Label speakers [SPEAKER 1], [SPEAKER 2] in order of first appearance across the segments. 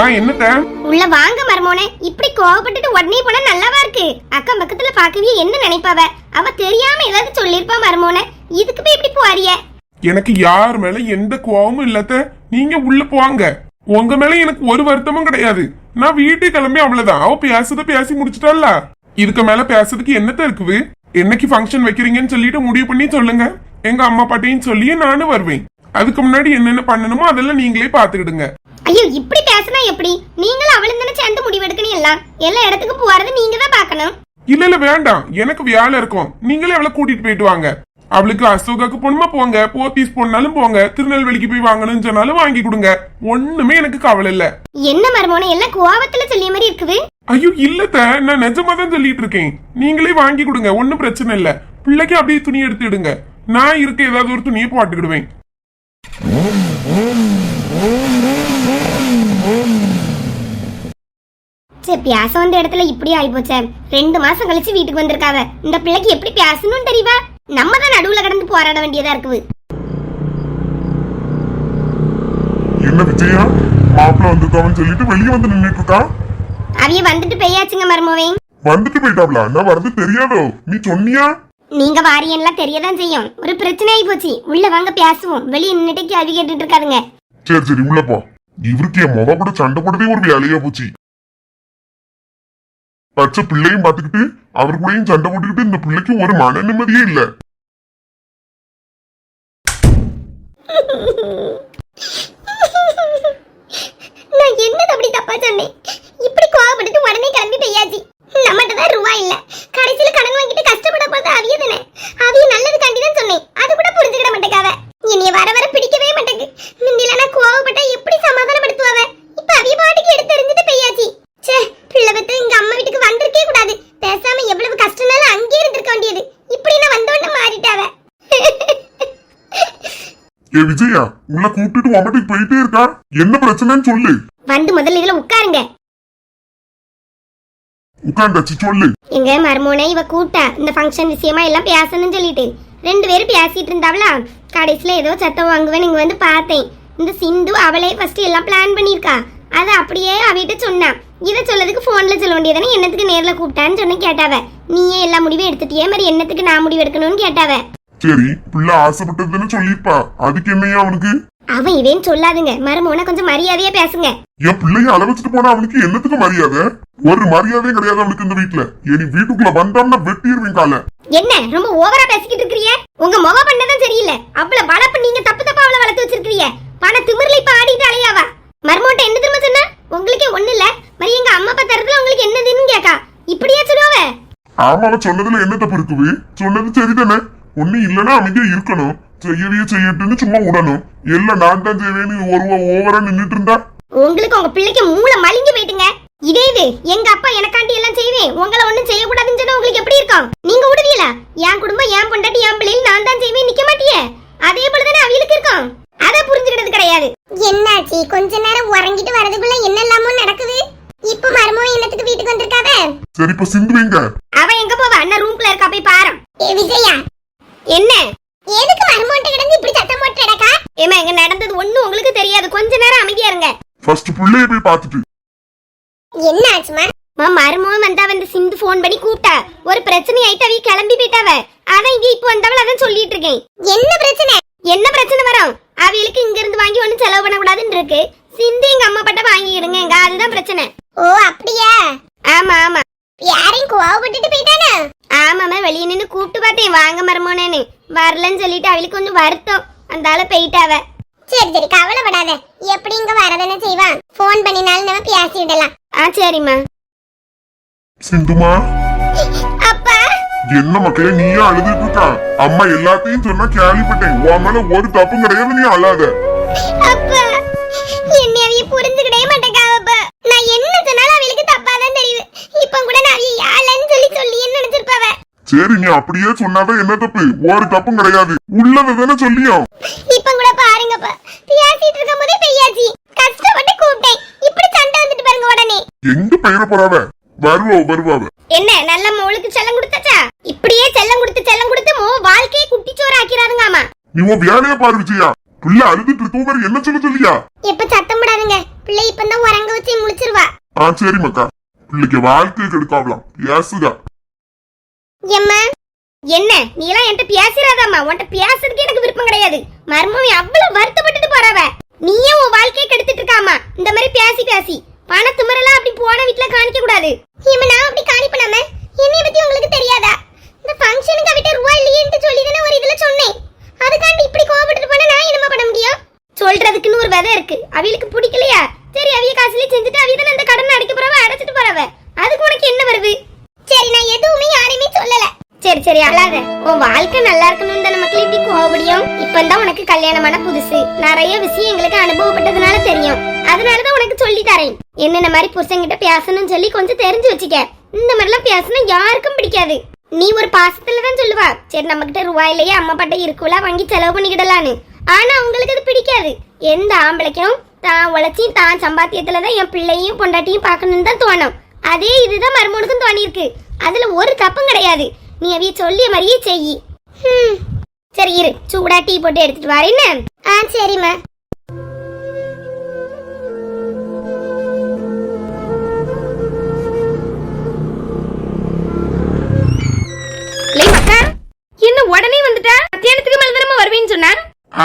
[SPEAKER 1] ஆ என்னத்த?
[SPEAKER 2] உள்ள வாங்க மருமோனே. இப்படி கோவப்பட்டுட்டு உடனே போனா நல்லாவா இருக்கு? அக்கம் பக்கத்துல பாக்கவே என்ன நினைப்பாவ? அவ தெரியாம ஏதாவது சொல்லிருப்பா மருமோனே. இதுக்கு போய் இப்படி போறிய?
[SPEAKER 1] எனக்கு யார் மேல எந்த கோவமும் இல்லத்த? நீங்க உள்ள போவாங்க உங்க மேல எனக்கு ஒரு வருத்தமும் கிடையாது. நான் வீட்டுக்கு கிளம்பி அவ்வளவுதான். அவ பேசுறத பேசி முடிச்சிட்டால இதுக்கு மேல பேசுறதுக்கு என்னத்த இருக்குது? என்னைக்கு ஃபங்க்ஷன் வைக்கிறீங்கன்னு சொல்லிட்டு முடிவு பண்ணி சொல்லுங்க. எங்க அம்மா பாட்டையும் சொல்லியே நானும் வருவேன். அதுக்கு முன்னாடி என்னென்ன பண்ணணுமோ அதெல்லாம் நீங்களே பாத்துக்கிடுங்க
[SPEAKER 2] ஐயோ இப்படி பேசினா எப்படி? நீங்களும் அவளும் தானே சேர்ந்து முடிவெடுக்கணும் எல்லாம் எல்லா இடத்துக்கும் போறது நீங்க தான் பாக்கணும்
[SPEAKER 1] இல்ல இல்ல வேண்டாம். எனக்கு வேலை இருக்கும். நீங்களே அவளை கூட்டிட்டு போயிட்டு வாங்க. அவளுக்கு அசோகாக்கு பொண்ணுமா போங்க. போத்தீஸ் போனாலும் போங்க. திருநெல்வேலிக்கு போய் வாங்கணும்னு சொன்னாலும் வாங்கி கொடுங்க. ஒண்ணுமே எனக்கு கவலை இல்ல.
[SPEAKER 2] என்ன மருமோனே எல்லாம் கோவத்துல சொல்லிய மாதிரி இருக்குது?
[SPEAKER 1] ஐயோ இல்லத்த நான் நிஜமா தான் சொல்லிட்டு இருக்கேன். நீங்களே வாங்கி கொடுங்க. ஒன்னும் பிரச்சனை இல்ல. பிள்ளைக்கு அப்படியே துணி எடுத்துடுங்க நான் இருக்க ஏதாவது ஒரு துணியை போட்டுக்கிடுவேன்.
[SPEAKER 2] சே பியாச வந்த இடத்துல இப்படி ஆயிப்போச்சே. ரெண்டு மாசம் கழிச்சு வீட்டுக்கு வந்திருக்காவ. இந்த பிள்ளைக்கு எப்படி பேசணும்னு தெரியவா? நம்ம தான் நடுவுல கடந்து போராட வேண்டியதா இருக்குது.
[SPEAKER 1] என்ன விஜயா? மாப்பிள்ள வந்திருக்காவன்னு சொல்லிட்டு வெளியே வந்து நின்னுட்டு இருக்கா
[SPEAKER 2] அவிய வந்துட்டு பெய்யாச்சுங்க மருமவே.
[SPEAKER 1] வந்துட்டு போயிட்டாப்ல. நான் வரது தெரியாதோ? நீ சொன்னியா?
[SPEAKER 2] நீங்க வாரியெல்லாம் தெரியதான் செய்யும். ஒரு பிரச்சனை ஆகி போச்சு. உள்ள வாங்க பேசுவோம் வெளியே நின்னுட்டு கேள்வி கேட்டுட்டு இருக்காதுங்க.
[SPEAKER 1] சரி சரி உள்ள போ. இவருக்கு என் முக கூட சண்டை போட்டதே ஒரு வேலையா போச்சு. பச்சை பிள்ளையும் பாத்துக்கிட்டு அவர் கூடயும் சண்டை போட்டுக்கிட்டு இந்த பிள்ளைக்கு ஒரு மன நிம்மதியே இல்ல.
[SPEAKER 2] நான் என்னது அப்படி தப்பா சொன்னேன் இப்படி கோவப்பட்டுட்டு உடனே கிளம்பி பெய்யாச்சு நம்மகிட்ட தான் ரூபாய் இல்ல கடைசியில கடன் வாங்கிட்டு கஷ்டப்பட போறது அவிய தானே அவிய நல்லது காண்டி தான் சொன்னேன் அது கூட புரிஞ்சுக்கிட மாட்டேக்காவ என்னைய வர வர பிடிக்கவே மாட்டேங்குது முந்தில நான் கோவப்பட்டா எப்படி சமாதானப்படுத்துவாவ இப்ப அவிய பாட்டுக்கு எடுத்து எறிஞ்சிட்டு பெய்யாச்சு ச்சே பிள்ளை பத்து எங்க அம்மா வீட்டுக்கு வந்திருக்கே கூடாது பேசாம எவ்வளவு கஷ்டம்னாலும் அங்கேயே இருந்திருக்க வேண்டியது இப்படி நான் வந்தோடனே மாறிட்டாவ
[SPEAKER 1] ஏ விஜயா உள்ள கூப்பிட்டுட்டு உமட்டுக்கு போயிட்டே இருக்கா? என்ன பிரச்சனைன்னு சொல்லு.
[SPEAKER 2] வந்து முதல்ல இதுல உட்காருங்க.
[SPEAKER 1] உட்காந்தாச்சு சொல்லு.
[SPEAKER 2] எங்க மருமோனே இவ கூட்டா இந்த ஃபங்க்ஷன் விஷயமா எல்லாம் பேசணும்னு சொல்லிட்டு. ரெண்டு பேரும் பேசிட்டு இருந்தாவளா? கடைசியில ஏதோ சத்தம் வாங்குவேன் இங்க வந்து பார்த்தேன். இந்த சிந்து அவளே ஃபர்ஸ்ட் எல்லாம் பிளான் பண்ணியிருக்கா. அது அப்படியே அவிட்ட சொன்னா. இதை சொல்லதுக்கு போன்ல சொல்ல வேண்டியதானே என்னத்துக்கு நேர்ல கூப்பிட்டான்னு சொன்ன கேட்டாவ. நீயே எல்லா முடிவும் எடுத்துட்டியே? மாதிரி என்னத்துக்கு நான் முடிவு எடுக்கணும்னு கேட்டாவ.
[SPEAKER 1] சரி பிள்ளை ஆசைப்பட்டதுன்னு சொல்லிருப்பா அதுக்கு என்னையா அவனுக்கு?
[SPEAKER 2] அவன் இதேன்னு சொல்லாதுங்க. மருமோன கொஞ்சம் மரியாதையா பேசுங்க.
[SPEAKER 1] என் பிள்ளைய அளவச்சிட்டு போனா அவனுக்கு என்னத்துக்கு மரியாதை? ஒரு மரியாதையும் கிடையாது அவனுக்கு இந்த வீட்டுல இனி வீட்டுக்குள்ள வந்தான்னா வெட்டிடுவேன் கால.
[SPEAKER 2] என்ன ரொம்ப ஓவரா பேசிக்கிட்டு இருக்கிறிய? உங்க முக பண்ணதான் சரியில்லை. அவ்வளவு வளர்ப்பு நீங்க தப்பு தப்பா அவளை வளர்த்து வச்சிருக்கிறீங்க. பண திமிர்ல இப்ப ஆடிட்டு அலையாவா? மர்மோட்ட என்ன திரும்ப சொன்ன? உங்களுக்கே ஒண்ணு இல்ல. மாதிரி எங்க அம்மா அப்பா தரத்துல உங்களுக்கு என்னதுன்னு கேக்கா. இப்படியே சொல்லுவாவ?
[SPEAKER 1] ஆமா அவன் சொன்னதுல என்ன தப்பு இருக்குது? சொன்னது சரிதானே? ஒண்ணு இல்லைன்னா அமைதியா இருக்கணும். செய்யவே செய்யட்டுன்னு சும்மா விடணும். எல்லாம் நான் தான் செய்வேன்னு ஒரு ஓவரா நின்னுட்டு இருந்தா?
[SPEAKER 2] உங்களுக்கு உங்க பிள்ளைக்கு மூளை மலிஞ்சு போயிட்டுங்க. இதே இது எங்க அப்பா எனக்காண்டி எல்லாம் செய்வேன். உங்களை ஒண்ணும் செய்யக்கூடாதுன்னு சொன்னா உங்களுக்கு எப்படி இருக்கும்? நீங்க விடுவீங்களா? என் குடும்பம் என் பொண்டாட்டி என் பிள்ளைகள் நான் தான் செய்வேன் நிக்க மாட்டியே? அதே போலதானே அவங்களுக்கு இருக்கும். அத புரிஞ்சுக்கிட்டது கிடையாது. என்னாச்சு? கொஞ்ச நேரம் உறங்கிட்டு வரதுக்குள்ள என்னெல்லாமோ நடக்குது? இப்ப மருமவன் என்னத்துக்கு வீட்டுக்கு வந்திருக்காவ?
[SPEAKER 1] சரி இப்ப சிந்து வைங்க
[SPEAKER 2] அவ எங்க போவா? அண்ணா ரூம்குள்ள இருக்கா போய் பாரு. ஏ விஜயா என்ன? எதுக்கு மருமவன்ட்ட கிடந்து இப்படி சத்தம் போட்டு நடக்கா ஏமா இங்க நடந்தது ஒண்ணும் உங்களுக்கு தெரியாது. கொஞ்ச நேரம் அமைதியா இருங்க.
[SPEAKER 1] ஃபர்ஸ்ட் பிள்ளைய போய் பார்த்துட்டு.
[SPEAKER 2] என்ன ஆச்சுமா மா மருமகன் வந்தா வந்து சிந்து ஃபோன் பண்ணி கூப்பிட்டா. ஒரு பிரச்சனை ஆயிட்டு அவ கிளம்பி போயிட்டாவ. அதான் இங்க இப்ப வந்தவள அதான் சொல்லிட்டு இருக்கேன். என்ன பிரச்சனை? என்ன பிரச்சனை வரும்? அவளுக்கு இங்க இருந்து வாங்கி ஒண்ணும் செலவு பண்ண கூடாதுன்னு இருக்கு. சிந்து எங்க அம்மா பட்ட வாங்கிடுங்க எங்க. அதுதான் பிரச்சனை. ஓ அப்படியா? ஆமா ஆமா. யாரையும் கோவப்பட்டுட்டு போயிட்டானா? ஆமாமா வெளிய நின்னு கூப்பிட்டு பார்த்தேன். வாங்க மருமோனேன்னு. வரலன்னு சொல்லிட்டு அவளுக்கு கொஞ்சம் வருத்தம். அந்த ஆள போயிட்டாவ. சரி சரி கவலைப்படாத. எப்படி இங்க வரதானே செய்வான் ஃபோன் பண்ணினாலும் நம்ம பேசிடலாம் ஆ சரிம்மா.
[SPEAKER 1] சிந்துமா?
[SPEAKER 2] அப்பா?
[SPEAKER 1] என்ன மக்களே நீயே அழுதுட்டு இருக்கா? அம்மா எல்லாத்தையும் சொன்னா கேள்விப்பட்டேன். உன் மேல ஒரு தப்பும் கிடையாது நீ அழாத.
[SPEAKER 2] அப்பா என்னை அவிய புரிஞ்சுக்கிடவே மாட்டேங்காவப்பா நான் என்ன சொன்னாலும் அவளுக்கு தப்பா தான் தெரியுது. இப்ப கூட நான் யாழன்னு சொல்லி சொல்லி என்ன நினைச்சிருப்பாவ.
[SPEAKER 1] சரி நீ அப்படியே சொன்னாதான் என்ன தப்பு? ஒரு தப்பும் கிடையாது. உள்ளதை தானே சொல்லியும்
[SPEAKER 2] இப்ப கூட பாருங்கப்பா. பேசிட்டு இருக்கும் போதே பெய்யாச்சு கஷ்டப்பட்டு கூப்பிட்டேன். இப்படி சண்டை வந்துட்டு பாருங்க உடனே.
[SPEAKER 1] எங்க பெயர போறாவ? வருவா வருவாவ?
[SPEAKER 2] என்ன நல்ல மோளுக்கு செல்லம் கொடுத்தாச்சா? இப்படியே செல்லம் கொடுத்து செல்லம் கொடுத்து மோ வாழ்க்கையை குட்டிச்சோறு ஆக்கிறாருங்க ஆமா
[SPEAKER 1] நீ உன் வேலையை பாரு விஜயா. பிள்ளை அழுதுட்டு இருக்கும் என்ன சொல்ல சொல்லியா?
[SPEAKER 2] எப்ப சத்தம் போடாதுங்க. பிள்ளை இப்பதான் உறங்க வச்சு முழிச்சிருவா.
[SPEAKER 3] ஆ சரி மக்கா. பிள்ளைக்கு வாழ்க்கை கெடுக்காவலாம்
[SPEAKER 2] பேசுக என்ன? நீ எல்லாம் என்கிட்ட பேசிடாதாம்மா உன்கிட்ட பேசுறதுக்கு எனக்கு விருப்பம் கிடையாது. மர்மவி அவ்வளவு வருத்தப்பட்டுட்டு போறவ. நீயே உன் வாழ்க்கையை கெடுத்துட்டு இருக்காமா இந்த மாதிரி பேசி பேசி. பண திமிரெல்லாம் அப்படி போன வீட்டுல காணிக்க கூடாது. இம்மா நான் அப்படி காணிப்பனாம என்னைய பத்தி உங்களுக்கு தெரியாதா? இந்த ஃபங்க்ஷனுக்கு அவட்ட ரூபா இல்லையேன்னு சொல்லி தானே ஒரு இதுல சொன்னேன். அதுக்காண்டி இப்படி கோவப்பட்டு போனா நான் என்னமா பண்ண முடியும்? சொல்றதுக்குன்னு ஒரு விதை இருக்கு. அவளுக்கு பிடிக்கலையா? சரி அவிய காசுலயே செஞ்சுட்டு அவிய தானே அந்த கடன் அடைக்க போறவ? அடைச்சிட்டு போறவ. அதுக்கு உனக்கு என்ன வருது? சரி நான் எதுவுமே யாரையுமே சொல்லல. சரி சரி அழாத. உன் வாழ்க்கை நல்லா இருக்கணும் தானே மக்கள் இப்படி கோவப்படியும். இப்பதான் உனக்கு கல்யாணமான புதுசு. நிறைய விஷயம் எங்களுக்கு அனுபவப்பட்டதுனால தெரியும். அதனாலதான் உனக்கு சொல்லி தரேன். என்னென்ன மாதிரி புருஷன்கிட்ட பேசணும்னு சொல்லி கொஞ்சம் தெரிஞ்சு வச்சுக்க. இந்த மாதிரிலாம் பேசினா யாருக்கும் பிடிக்காது. நீ ஒரு பாசத்துல தான் சொல்லுவா. சரி நம்ம கிட்ட ரூபாய் இல்லையே அம்மா பாட்ட இருக்குல்ல வாங்கி செலவு பண்ணிக்கிடலான்னு. ஆனா உங்களுக்கு அது பிடிக்காது. எந்த ஆம்பளைக்கும் தான் உழைச்சி தான் சம்பாத்தியத்துல தான் என் பிள்ளையும் பொண்டாட்டியும் பார்க்கணும்னு தான் தோணும். அதே இதுதான் மருமனுக்கும் தோணியிருக்கு. அதுல ஒரு தப்பும் கிடையாது. நீ அவைய சொல்லிய மாதிரியே செய் சரி இரு. சூடா டீ போட்டு எடுத்துட்டு வரேன்னு ஆ சரிம்மா. என்ன உடனே வந்துட்டா மத்தியானத்துக்கு மேல தானே வருவேன்னு சொன்னா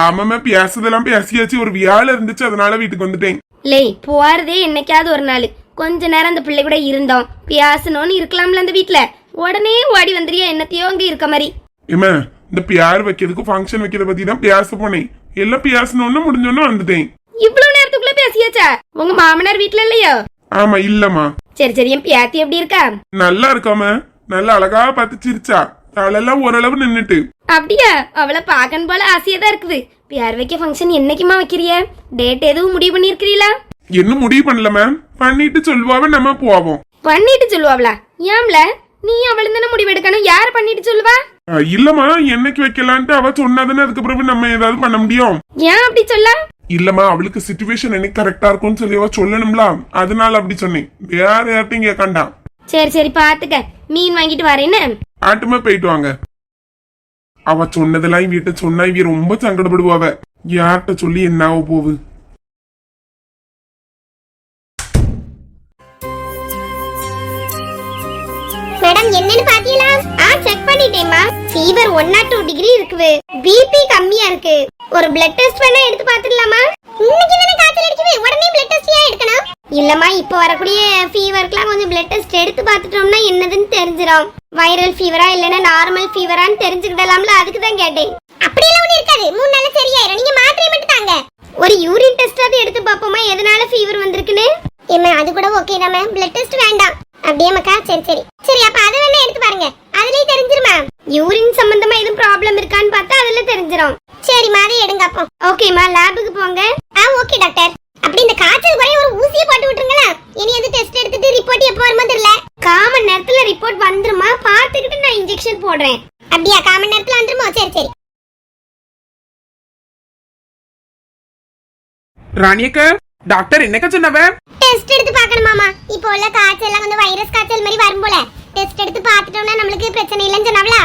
[SPEAKER 1] ஆமாம்மா பேசுதெல்லாம் பேசியாச்சு. ஒரு வியாழ இருந்துச்சு அதனால வீட்டுக்கு வந்துட்டேன்.
[SPEAKER 2] லேய் போறதே என்னைக்காவது ஒரு நாள். கொஞ்ச நேரம் அந்த பிள்ளை கூட இருந்தோம். பேசணும்னு இருக்கலாம்ல அந்த வீட்ல. உடனே ஓடி வந்துறியா என்னத்தையோ அங்க இருக்க மாதிரி.
[SPEAKER 1] ஏம்மா இந்த பியார் வைக்கிறதுக்கு ஃபங்க்ஷன் வைக்கிறத பத்தி தான் பேச போனேன். எல்லாம் பேசணும்னு முடிஞ்சோன்னு வந்துட்டேன்.
[SPEAKER 2] இவ்வளவு நேரத்துக்குள்ள பேசியாச்சா? உங்க மாமனார் வீட்ல இல்லையோ?
[SPEAKER 1] ஆமா இல்லம்மா.
[SPEAKER 2] சரி சரி என் பியாத்தி எப்படி இருக்கா?
[SPEAKER 1] நல்லா இருக்காம நல்லா அழகா பார்த்து சிரிச்சா. தலையெல்லாம் ஓரளவு நின்னுட்டு.
[SPEAKER 2] அப்படியா? அவளை பார்க்கணும் போல ஆசையா தான் இருக்குது. பியார் வைக்க ஃபங்க்ஷன் என்னைக்குமா வைக்கிறிய? டேட் எதுவும் முடிவு பண்ணிருக்கிறீங்களா
[SPEAKER 1] இன்னும் முடிவு பண்ணல மேம் பண்ணிட்டு சொல்லுவாவ நம்ம போவோம்.
[SPEAKER 2] பண்ணிட்டு சொல்லுவாங்களா ஏம்ல? நீ அவளும் தானே முடிவு எடுக்கணும். யார் பண்ணிட்டு சொல்லுவா?
[SPEAKER 1] இல்லம்மா என்னைக்கு வைக்கலான்ட்டு அவ சொன்னாதானே அதுக்கு பிறகு நம்ம ஏதாவது பண்ண முடியும்.
[SPEAKER 2] ஏன் அப்படி சொல்ல?
[SPEAKER 1] இல்லம்மா அவளுக்கு சுச்சுவேஷன் எனக்கு கரெக்டா இருக்கும்னு சொல்லி அவ சொல்லணும்ல. அதனால அப்படி சொன்னேன். வேற யார்ட்டையும் கேட்காண்டாம்
[SPEAKER 2] சரி சரி பாத்துக்க. மீன் வாங்கிட்டு வரேன்னு
[SPEAKER 1] ஆட்டுமா போயிட்டு வாங்க அவ சொன்னதெல்லாம் வீட்டை சொன்னா இவ ரொம்ப சங்கடப்படுவாவ. யார்கிட்ட சொல்லி என்ன ஆக போகுது?
[SPEAKER 2] மேடம் என்னன்னு பாத்தீங்களா? ஆ check பண்ணிட்டேம்மா fever one nought two degree இருக்குது. பிபி கம்மியா இருக்கு. ஒரு பிளட் டெஸ்ட் வேணா எடுத்து பாத்துடலாமா இன்னைக்கு தானே காய்ச்சல் அடிக்குது உடனே பிளட் டெஸ்ட் ஏன் எடுக்கணும் இல்லம்மா இப்போ வரக்கூடிய ஃபீவருக்குலாம் கொஞ்சம் பிளட் டெஸ்ட் எடுத்து பார்த்துட்டோம்னா என்னதுன்னு தெரிஞ்சிடும் வைரல் ஃபீவரா இல்லைன்னா நார்மல் ஃபீவரான்னு தெரிஞ்சுக்கிடலாம்ல அதுக்கு தான் கேட்டேன். அப்படியெல்லாம் ஒன்றும் இருக்காது. மூணு நாள் சரியாயிரும். நீங்க மாத்திரை மட்டும் தாங்க. ஒரு யூரின் டெஸ்டாவது எடுத்து பார்ப்போமா எதனால ஃபீவர் வந்திருக்குன்னு. ஏமா அது கூட ஓகே தான் மேம் பிளட் டெஸ்ட் வேண்டாம். அப்படியே மக்கா சரி சரி. சரி அப்ப அதை வேணா எடுத்து பாருங்க. அதுலயே தெரிஞ்சிருமா? யூரின் சம்பந்தமா எதுவும் ப்ராப்ளம் இருக்கான்னு பார்த்தா அதுல தெரிஞ்சிரும். சரிம்மா அதை எடுங்க அப்போ. ஓகேம்மா லேபுக்கு போங்க. ஆ ஓகே டாக்டர் அப்படி இந்த காய்ச்சல் குறைய ஒரு ஊசியை போட்டு விட்டுருங்களா. இனி அது டெஸ்ட் எடுத்துட்டு ரிப்போர்ட் எப்போ வருமோ தெரியல. காமன் நேரத்துல ரிப்போர்ட் வந்துருமா? பார்த்துக்கிட்டு நான் இன்ஜெக்ஷன் போடுறேன். அப்படியா? காமன் நேரத்துல வந்துருமோ? சரி சரி.
[SPEAKER 4] ராணியக்க டாக்டர் என்னக்க சொன்னவ?
[SPEAKER 2] டெஸ்ட் எடுத்து பார்க்கணுமாமா இப்போ உள்ள காய்ச்சல் எல்லாம் வந்து வைரஸ் காய்ச்சல் மாதிரி வரும் போல. டெஸ்ட் எடுத்து பார்த்துட்டோம்னா நம்மளுக்கு பிரச்சனை இல்லைன்னு சொன்னாவளா?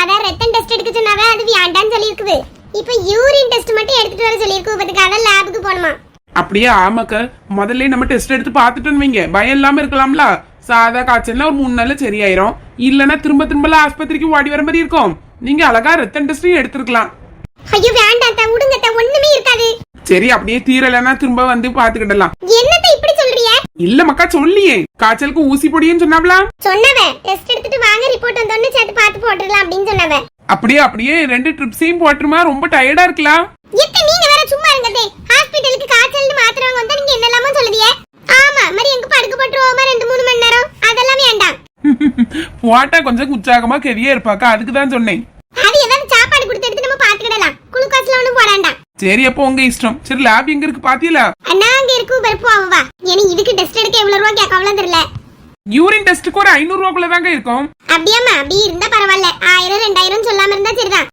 [SPEAKER 2] அதான் ரத்தம் டெஸ்ட் எடுக்க சொன்னாவ? அது வேண்டாம்னு சொல்லியிருக்குது. இப்போ யூரின் டெஸ்ட் மட்டும் எடுத்துட்டு வர சொல்லியிருக்கு. அதான் லேபுக்கு போகணுமா?
[SPEAKER 4] அப்படியே ஆமாக்க. முதல்ல நம்ம டெஸ்ட் எடுத்து பார்த்துட்டோன்னு வைங்க பயம் இல்லாம இருக்கலாம்ல. சாதா காய்ச்சல்னா ஒரு மூணு நாள்ல சரியாயிரும். இல்லைன்னா திரும்ப திரும்ப ஆஸ்பத்திரிக்கு ஓடி வர மாதிரி இருக்கும். நீங்க அழகா ரத்தம் டெஸ்டையும் எடுத்துருக்கலாம்.
[SPEAKER 2] ஐயோ வேண்டாம் தா விடுங்க தா ஒண்ணுமே இருக்காது.
[SPEAKER 4] சரி அப்படியே தீரலைன்னா திரும்ப வந்து பாத்துக்கிடலாம்
[SPEAKER 2] என்னத்த இப்படி சொல்றிய
[SPEAKER 4] இல்ல மக்கா சொல்லியே. காய்ச்சலுக்கு ஊசி பொடியும் சொன்னாவளா
[SPEAKER 2] சொன்னவ டெஸ்ட் எடுத்துட்டு வாங்க ரிப்போர்ட் வந்தோடனே சேர்த்து பார்த்து போட்டுடலாம் அப்படின்னு சொன்னவ
[SPEAKER 4] அப்படியே அப்படியே ரெண்டு ட்ரிப்ஸையும் போட்டுருமா? ரொம்ப டயர்டா இருக்கலாம்.
[SPEAKER 2] எத்த நீங்க வேற சும்மா இருங்கதே ஹாஸ்பிடலுக்கு காய்ச்சல்னு மாத்திரை வாங்க வந்தா நீங்க என்னெல்லாமோ சொல்லுதியே. ஆமா மாதிரி எங்க படுக்க போட்டுருவோமா? ரெண்டு மூணு மணி நேரம். அதெல்லாம் வேண்டாம்.
[SPEAKER 4] போட்டா கொஞ்சம் உற்சாகமா கெதியா இருப்பாக்கா? அதுக்கு தான் சொன்னேன்.
[SPEAKER 2] அது ஏதாவது சாப்பாடு கொடுத்து எடுத்து நம்ம பாத்துக்கிடலாம். குளுக்கோஸ்ல ஒண்ணும் போடாண்டாம்.
[SPEAKER 4] சரி அப்போ உங்க இஷ்டம். சரி லேப் எங்க இருக்கு? பாத்தீங்களா?
[SPEAKER 2] அண்ணா அங்க இருக்கும் பருப்பு அவவா. ஏன்னா இதுக்கு டெஸ்ட் எடுக்க எவ்வளவு ரூபா கேட்கலாம் தெரியல.
[SPEAKER 4] யூரின் டெஸ்ட்டுக்கு ஒரு ஐநூறு ரூபாக்குள்ள தாங்க இருக்கும்.
[SPEAKER 2] அப்படியாம்மா அப்படி இருந்தா பரவாயில்ல. ஆயிரம் ரெண்டாயிரம் சொல்லாம இருந்தா சரிதான்.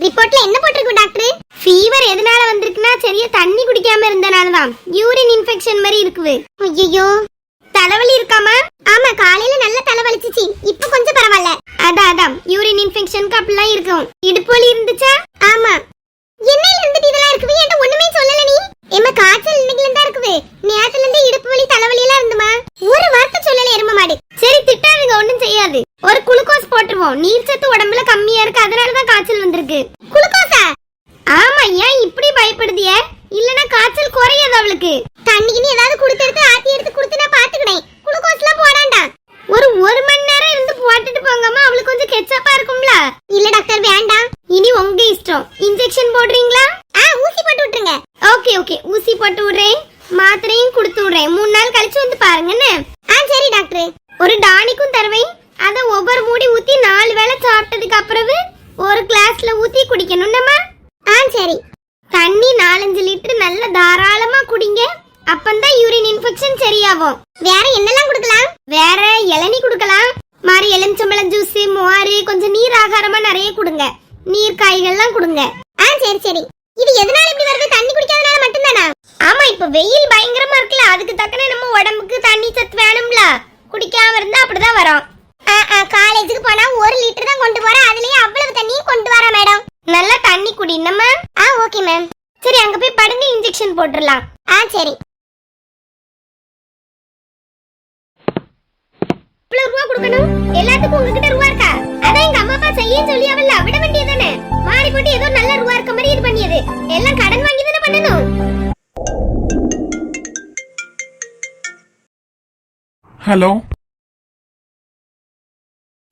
[SPEAKER 2] ரிப்போர்ட்ல என்ன போட்டிருக்கு டாக்டர்? ஃபீவர் எதனால வந்திருக்குன்னா சரியா தண்ணி குடிக்காம இருந்தனால தான். யூரின் இன்ஃபெக்ஷன் மாதிரி இருக்குது. ஐயோ தலைவலி இருக்காமா? ஆமா காலையில நல்ல தலைவலிச்சிச்சு. இப்ப கொஞ்சம் பரவாயில்ல. அதான் அதான். யூரின் இன்ஃபெக்ஷனுக்கு அப்படிலாம் இருக்கும். இடுப்பு வலி இருந்துச்சா? ஆமா. என்னையில இருந்துட்டு இதெல்லாம் இருக்குது? என்கிட்ட ஒண்ணுமே சொல்லல நீ. எம்ம காய்ச்சல் இன்னைக்குல இருந்தா இருக்குவே நேரத்துல இருந்து இடுப்பு வலி தலைவலி எல்லாம் இருந்துமா ஒரு வார்த்தை சொல்லல எரும மாடு. சரி திட்டாதீங்க ஒண்ணும் செய்யாது. ஒரு குளுக்கோஸ் போட்டுருவோம். நீர் சத்து உடம்புல கம்மியா இருக்கு. அதனால தான் காய்ச்சல் வந்திருக்கு. குளுக்கோஸா? ஆமா ஏன் இப்படி பயப்படுதிய? இல்லனா காய்ச்சல் குறையாது அவளுக்கு. தண்ணிக்குன்னு ஏதாவது கொடுத்து எடுத்து ஆத்தி எடுத்து கொடுத்து நான் பாத்துக்கினேன் குளுக்கோஸ்லாம் போடாண்டா ஒரு ஒரு மணி நேரம் இருந்து போட்டுட்டு போங்கம்மா அவளுக்கு கொஞ்சம் கெச்சப்பா இருக்கும்ல இல்ல டாக்டர் வேண்டாம் இனி உங்க இஷ்டம் இன்ஜெக்ஷன் போடுறீங்களா ஆ ஊசி போட்டு விட்டுருங்க ஓகே ஓகே ஊசி போட்டு விடுறேன் மாத்திரையும் கொடுத்து விடுறேன் மூணு நாள் கழிச்சு வந்து பாருங்கன்னு ஆ சரி டாக்டர் ஒரு டானிக்கும் தருவேன் அத ஒவ்வொரு மூடி ஊத்தி நாலு வேளை சாப்பிட்டதுக்கு அப்புறம் ஒரு கிளாஸ்ல ஊத்தி குடிக்கணும்னம்மா ஆ சரி தண்ணி நாலஞ்சு லிட்டர் நல்ல தாராளமா குடிங்க அப்பந்தான் யூரின் இன்ஃபெக்ஷன் சரியாகும் வேற என்னெல்லாம் கொடுக்கலாம் வேற இளநீ கொடுக்கலாம் மாதிரி எலுமிச்சம்பழம் ஜூஸ் மோர் கொஞ்சம் நீர் ஆகாரமா நிறைய கொடுங்க நீர் காய்கள்லாம் கொடுங்க ஆ சரி சரி இது எதனால இப்படி வருது தண்ணி குடிக்காதனால மட்டும்தானா ஆமா இப்ப வெயில் பயங்கரமா இருக்குல்ல அதுக்கு தக்கன நம்ம உடம்புக்கு தண்ணி சத்து வேணும்ல குடிக்காம இருந்தா அப்படிதான் வரும் காலேஜுக்கு போனா ஒரு லிட்டர் தான் கொண்டு போறேன் அதுலயே அவ்வளவு தண்ணியும் கொண்டு வர மேடம் நல்லா தண்ணி குடி நம்ம ஆ ஓகே மேம் சரி அங்க போய் படுங்க இன்ஜெக்ஷன் போட்டுடலாம் ஆ சரி இவ்வளவு ரூபா கொடுக்கணும் எல்லாத்துக்கும் உங்ககிட்ட ரூபா இருக்கா? அதான் எங்க அம்மா அப்பா செய்ய சொல்லி அவள விட வேண்டியதானே மாறி போட்டு ஏதோ நல்ல ரூபா இருக்க மாதிரி இது பண்ணியது. எல்லாம் கடன் வாங்கி தானே பண்ணணும்?
[SPEAKER 1] ஹலோ?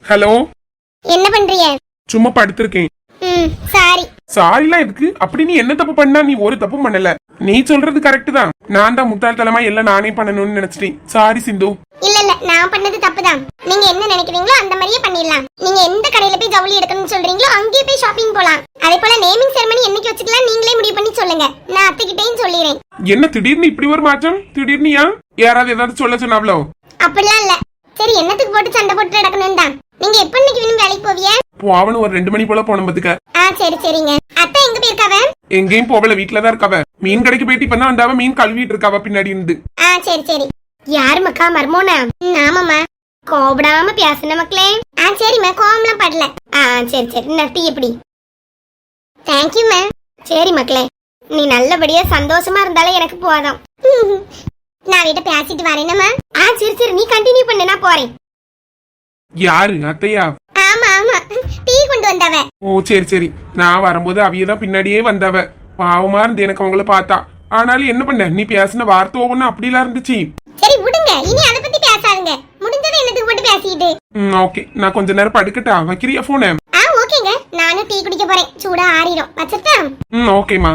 [SPEAKER 1] ஹலோ?
[SPEAKER 2] என்ன பண்றீங்க?
[SPEAKER 1] சும்மா படுத்திருக்கேன்.
[SPEAKER 2] ம் சாரி.
[SPEAKER 1] சாரிலாம் எதுக்கு? அப்படி நீ என்ன தப்பு பண்ணா நீ ஒரு தப்பும் பண்ணல. நீ சொல்றது கரெக்ட் தான். நான் தான் முட்டாள்தனமா எல்லாம் நானே பண்ணணும்னு நினைச்சிட்டேன். சாரி சிந்து.
[SPEAKER 2] இல்ல இல்ல நான் பண்ணது தப்புதான். நீங்க என்ன நினைக்கிறீங்களோ அந்த மாதிரியே பண்ணிடலாம் நீங்க எந்த கடையில போய் ஜவுளி எடுக்கணும்னு சொல்றீங்களோ அங்கேயே போய் ஷாப்பிங் போலாம் அதே போல நேமிங் செரமனி என்னைக்கு வச்சுக்கலாம் நீங்களே முடிவு பண்ணி சொல்லுங்க நான் அத்தைகிட்டையும் சொல்லிடுறேன்
[SPEAKER 1] என்ன திடீர்னு இப்படி ஒரு மாற்றம்? திடீர்னு ஏன்? யாராவது ஏதாவது சொல்ல சொன்னாவ்ளோ?
[SPEAKER 2] அப்படிலாம் இல்ல. சரி என்னத்துக்கு போட்டு சண்டை போட்டு நடக்கணும் தான் நீங்க எப்ப இன்னைக்கு வேணும் வேலைக்கு போவிய?
[SPEAKER 1] போவனு ஒரு ரெண்டு மணி போல போன பத்துக்க.
[SPEAKER 2] ஆ சரி சரிங்க. அத்தை எங்க போயிருக்காவ?
[SPEAKER 1] எங்கேயும் போகல வீட்டுல தான் இருக்காவ. மீன் கடைக்கு போயிட்டு இப்பதான் வந்தாவ மீன் கழுவிட்டு இருக்காவ பின்னாடி இருந்து.
[SPEAKER 2] ஆ சரி சரி. யாரு மக்கா மர்மோனா? ஆமாம்மா. கோபடாம பேசுன மக்களே. ஆ சரிம்மா கோவம்லாம் படல. ஆ சரி சரி. நட்டி எப்படி? தேங்க்யூ மேம் சரி மக்களே. நீ நல்லபடியா சந்தோஷமா இருந்தாலே எனக்கு போதும். நான் வீட்டை பேசிட்டு வரேனம்மா. ஆ சரி சரி நீ கண்டினியூ பண்ணு நான் போறேன்.
[SPEAKER 1] யாரு? அத்தையா?
[SPEAKER 2] ஆமா ஆமா. டீ கொண்டு வந்தவ.
[SPEAKER 1] ஓ சரி சரி. நான் வரும்போது அவிய தான் பின்னாடியே வந்தவ. பாவமா இருந்து எனக்கு அவங்கள பார்த்தா. ஆனாலும் என்ன பண்ண? நீ பேசின வார்த்தை ஒவ்வொன்றும் அப்படிலாம் இருந்துச்சு.
[SPEAKER 2] சரி விடுங்க. இனி அதை பத்தி பேசாதுங்க. முடிஞ்சது என்னத்துக்கு போட்டு பேசிட்டு
[SPEAKER 1] ம் ஓகே. நான் கொஞ்ச நேரம் படுக்கட்டா? வைக்கிறியா போன
[SPEAKER 2] ஆ ஓகேங்க. நானும் டீ குடிக்க போறேன். சூடா ஆறிடும் வச்சிட்டா
[SPEAKER 1] ம் ஓகேம்மா.